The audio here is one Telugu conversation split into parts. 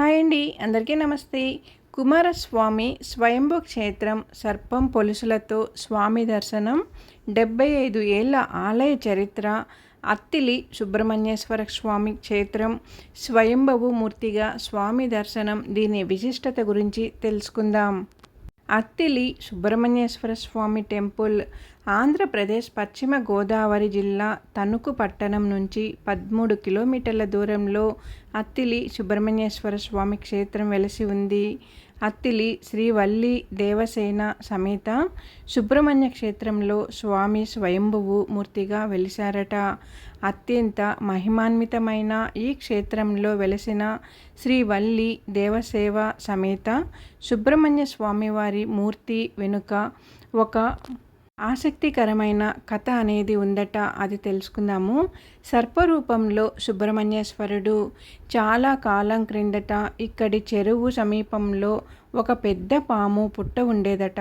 హాయ్ అండి అందరికీ నమస్తే. కుమారస్వామి స్వయంభూ క్షేత్రం సర్పం పొలుసులతో స్వామి దర్శనం డెబ్బై ఐదు ఏళ్ళ ఆలయ చరిత్ర అత్తిలి సుబ్రహ్మణ్యేశ్వర స్వామి క్షేత్రం స్వయంభవు మూర్తిగా స్వామి దర్శనం దీని విశిష్టత గురించి తెలుసుకుందాం. అత్తిలి సుబ్రహ్మణ్యేశ్వర స్వామి టెంపుల్ ఆంధ్రప్రదేశ్ పశ్చిమ గోదావరి జిల్లా తణుకు పట్టణం నుంచి పదమూడు కిలోమీటర్ల దూరంలో అత్తిలి సుబ్రహ్మణ్యేశ్వర స్వామి క్షేత్రం వెలసి ఉంది. అత్తిలి శ్రీవల్లి దేవసేన సమేత సుబ్రహ్మణ్య క్షేత్రంలో స్వామి స్వయంభువు మూర్తిగా వెలిశారట. అత్యంత మహిమాన్వితమైన ఈ క్షేత్రంలో వెలసిన శ్రీవల్లి దేవసేవ సమేత సుబ్రహ్మణ్య స్వామివారి మూర్తి వెనుక ఒక ఆసక్తికరమైన కథ అనేది ఉందట అది తెలుసుకుందాము. సర్పరూపంలో సుబ్రహ్మణ్యేశ్వరుడు చాలా కాలం క్రిందట ఇక్కడి చెరువు సమీపంలో ఒక పెద్ద పాము పుట్ట ఉండేదట.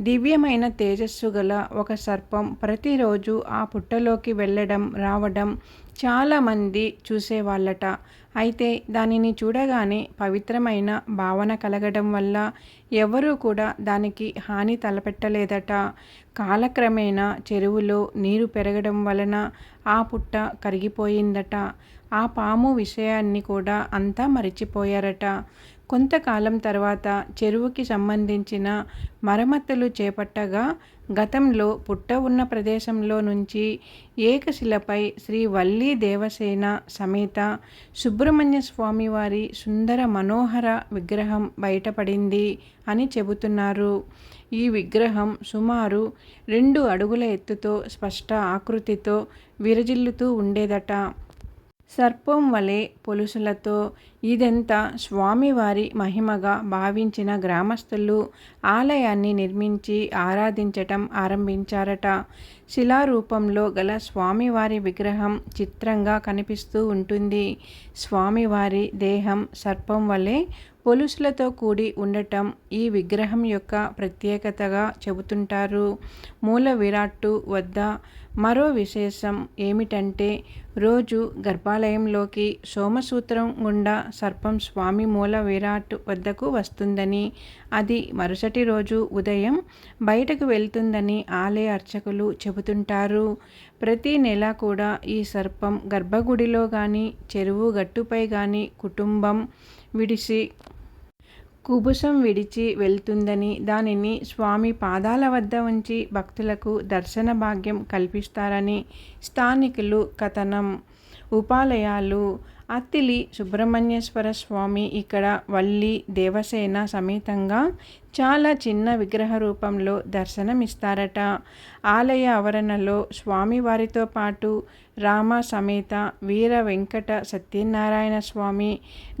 దివ్యమైన తేజస్సు గల ఒక సర్పం ప్రతిరోజు ఆ పుట్టలోకి వెళ్ళడం రావడం చాలామంది చూసేవాళ్ళట. అయితే దానిని చూడగానే పవిత్రమైన భావన కలగడం వల్ల ఎవరూ కూడా దానికి హాని తలపెట్టలేదట. కాలక్రమేణా చెరువులో నీరు పెరగడం వలన ఆ పుట్ట కరిగిపోయిందట. ఆ పాము విషయాన్ని కూడా అంతా మరిచిపోయారట. కొంతకాలం తర్వాత చెరువుకి సంబంధించిన మరమ్మతులు చేపట్టగా గతంలో పుట్ట ఉన్న ప్రదేశంలో నుంచి ఏకశిలపై శ్రీ వల్లీ దేవసేన సమేత సుబ్రహ్మణ్య స్వామి వారి సుందర మనోహర విగ్రహం బయటపడింది అని చెబుతున్నారు. ఈ విగ్రహం సుమారు రెండు అడుగుల ఎత్తుతో స్పష్ట ఆకృతితో విరజిల్లుతూ ఉండేదట. సర్పం వలె పొలుసులతో ఇదంతా స్వామివారి మహిమగా భావించిన గ్రామస్తులు ఆలయాన్ని నిర్మించి ఆరాధించటం ఆరంభించారట. శిలారూపంలో గల స్వామివారి విగ్రహం చిత్రంగా కనిపిస్తూ ఉంటుంది. స్వామివారి దేహం సర్పం వలె పొలుసులతో కూడి ఉండటం ఈ విగ్రహం యొక్క ప్రత్యేకతగా చెబుతుంటారు. మూల విరాట్టు వద్ద మరో విశేషం ఏమిటంటే రోజు గర్భాలయంలోకి సోమసూత్రం గుండా సర్పం స్వామి మూల విరాట్ వద్దకు వస్తుందని అది మరుసటి రోజు ఉదయం బయటకు వెళ్తుందని ఆలయ అర్చకులు చెబుతుంటారు. ప్రతి నెల కూడా ఈ సర్పం గర్భగుడిలో కానీ చెరువు గట్టుపై కానీ కుటుంబం విడిసి కుబుసం విడిచి వెళ్తుందని దానిని స్వామి పాదాల వద్ద ఉంచి భక్తులకు దర్శన భాగ్యం కల్పిస్తారని స్థానికులు కథనం ఉపాలయాలు అత్తిలి సుబ్రహ్మణ్యేశ్వర స్వామి ఇక్కడ వల్లి దేవసేన సమేతంగా చాలా చిన్న విగ్రహ రూపంలో దర్శనమిస్తారట. ఆలయ ఆవరణలో స్వామివారితో పాటు రామ సమేత వీర వెంకట సత్యనారాయణ స్వామి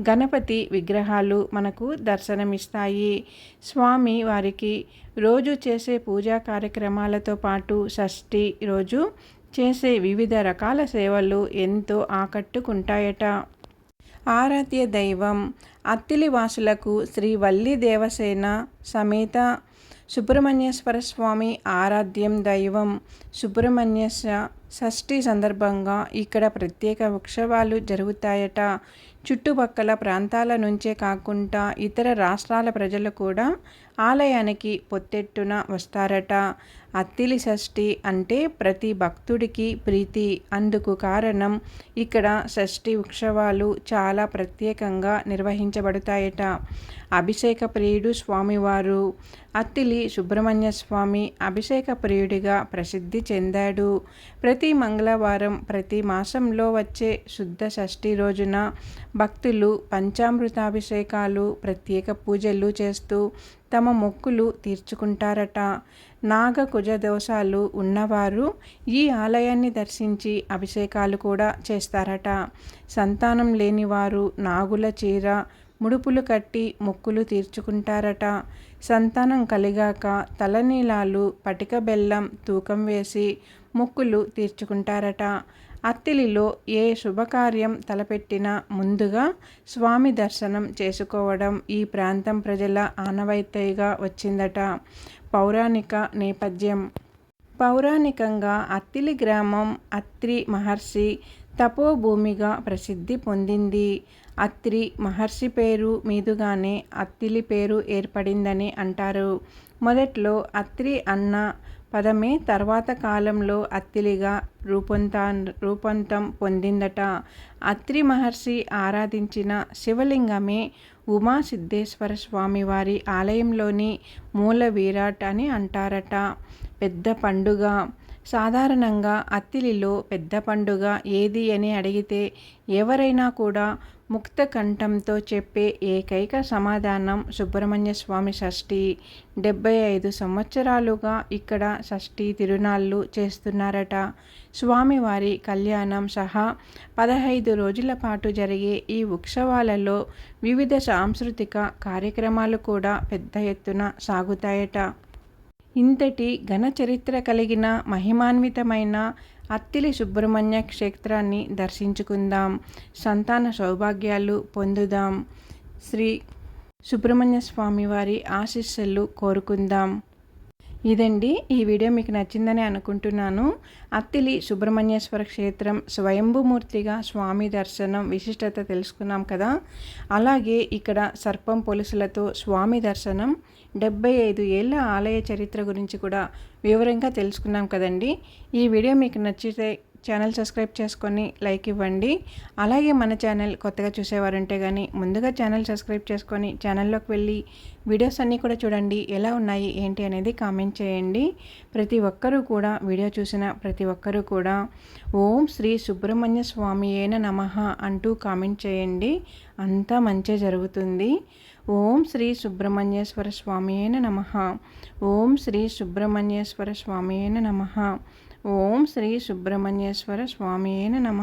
గణపతి విగ్రహాలు మనకు దర్శనమిస్తాయి. స్వామి వారికి రోజు చేసే పూజా కార్యక్రమాలతో పాటు షష్ఠి రోజు చేసే వివిధ రకాల సేవలు ఎంతో ఆకట్టుకుంటాయట. ఆరాధ్య దైవం అత్తిలివాసులకు శ్రీ వల్లి దేవసేన సమేత సుబ్రహ్మణ్యేశ్వర స్వామి ఆరాధ్యం దైవం. సుబ్రహ్మణ్యేశ షష్ఠి సందర్భంగా ఇక్కడ ప్రత్యేక ఉత్సవాలు జరుగుతాయట. చుట్టుపక్కల ప్రాంతాల నుంచే కాకుండా ఇతర రాష్ట్రాల ప్రజలు కూడా ఆలయానికి పొత్తెట్టున వస్తారట. అత్తిలి షష్ఠి అంటే ప్రతి భక్తుడికి ప్రీతి. అందుకు కారణం ఇక్కడ షష్ఠి ఉత్సవాలు చాలా ప్రత్యేకంగా నిర్వహించబడతాయట. అభిషేక ప్రియుడు స్వామివారు అత్తిలి సుబ్రహ్మణ్య స్వామి అభిషేక ప్రియుడిగా ప్రసిద్ధి చెందాడు. ప్రతి మంగళవారం ప్రతి మాసంలో వచ్చే శుద్ధ షష్ఠి రోజున భక్తులు పంచామృతాభిషేకాలు ప్రత్యేక పూజలు చేస్తూ తమ మొక్కులు తీర్చుకుంటారట. నాగ కుజ దోషాలు ఉన్నవారు ఈ ఆలయాన్ని దర్శించి అభిషేకాలు కూడా చేస్తారట. సంతానం లేనివారు నాగుల చీర ముడుపులు కట్టి మొక్కులు తీర్చుకుంటారట. సంతానం కలిగాక తలనీలాలు పటిక బెల్లం తూకం వేసి మొక్కులు తీర్చుకుంటారట. అత్తిలిలో ఏ శుభకార్యం తలపెట్టినా ముందుగా స్వామి దర్శనం చేసుకోవడం ఈ ప్రాంతం ప్రజల ఆనవాయితీగా వచ్చిందట. పౌరాణిక నేపథ్యం. పౌరాణికంగా అత్తిలి గ్రామం అత్రి మహర్షి తపోభూమిగా ప్రసిద్ధి పొందింది. అత్రి మహర్షి పేరు మీదుగానే అత్తిలి పేరు ఏర్పడిందని అంటారు. మొదట్లో అత్రి అన్న పదమే తర్వాత కాలంలో అత్తిలిగా రూపొంతా రూపొంతం పొందిందట. అత్రి మహర్షి ఆరాధించిన శివలింగమే ఉమా సిద్ధేశ్వర స్వామివారి ఆలయంలోని మూల విరాట్ అని అంటారట. పెద్ద పండుగ. సాధారణంగా అత్తిలిలో పెద్ద పండుగ ఏది అని అడిగితే ఎవరైనా కూడా ముక్త కంఠంతో చెప్పే ఏకైక సమాధానం సుబ్రహ్మణ్య స్వామి షష్ఠి. డెబ్బై ఐదు సంవత్సరాలుగా ఇక్కడ షష్ఠి తిరునాళ్ళు చేస్తున్నారట. స్వామివారి కళ్యాణం సహా పదహైదు రోజుల పాటు జరిగే ఈ ఉత్సవాలలో వివిధ సాంస్కృతిక కార్యక్రమాలు కూడా పెద్ద ఎత్తున సాగుతాయట. ఇంతటి ఘన చరిత్ర కలిగిన మహిమాన్వితమైన అత్తిలి సుబ్రహ్మణ్య క్షేత్రాన్ని దర్శించుకుందాం. సంతాన సౌభాగ్యాలు పొందుదాం. శ్రీ సుబ్రహ్మణ్య స్వామి వారి ఆశీస్సులు కోరుకుందాం. ఇదండి. ఈ వీడియో మీకు నచ్చిందని అనుకుంటున్నాను. అత్తిలి సుబ్రహ్మణ్యేశ్వర క్షేత్రం స్వయంభూమూర్తిగా స్వామి దర్శనం విశిష్టత తెలుసుకున్నాం కదా. అలాగే ఇక్కడ సర్పం పొలుసులతో స్వామి దర్శనం డెబ్బై ఐదు ఏళ్ళ ఆలయ చరిత్ర గురించి కూడా వివరంగా తెలుసుకున్నాం కదండి. ఈ వీడియో మీకు నచ్చితే ఛానల్ సబ్స్క్రైబ్ చేసుకొని లైక్ ఇవ్వండి. అలాగే మన ఛానల్ కొత్తగా చూసేవారంటే కానీ ముందుగా ఛానల్ సబ్స్క్రైబ్ చేసుకొని ఛానల్లోకి వెళ్ళి వీడియోస్ అన్నీ కూడా చూడండి. ఎలా ఉన్నాయి? ఏంటి? అనేది కామెంట్ చేయండి. ప్రతి ఒక్కరూ కూడా వీడియో చూసిన ప్రతి ఒక్కరూ కూడా ఓం శ్రీ సుబ్రహ్మణ్య స్వామి అయిన నమ అంటూ కామెంట్ చేయండి. అంతా మంచి జరుగుతుంది. ఓం శ్రీ సుబ్రహ్మణ్యేశ్వర స్వామి అయిన నమ. ఓం శ్రీ సుబ్రహ్మణ్యేశ్వర స్వామి అయిన నమ. ఓం శ్రీ సుబ్రహ్మణ్యేశ్వర స్వామి అయిన నమ.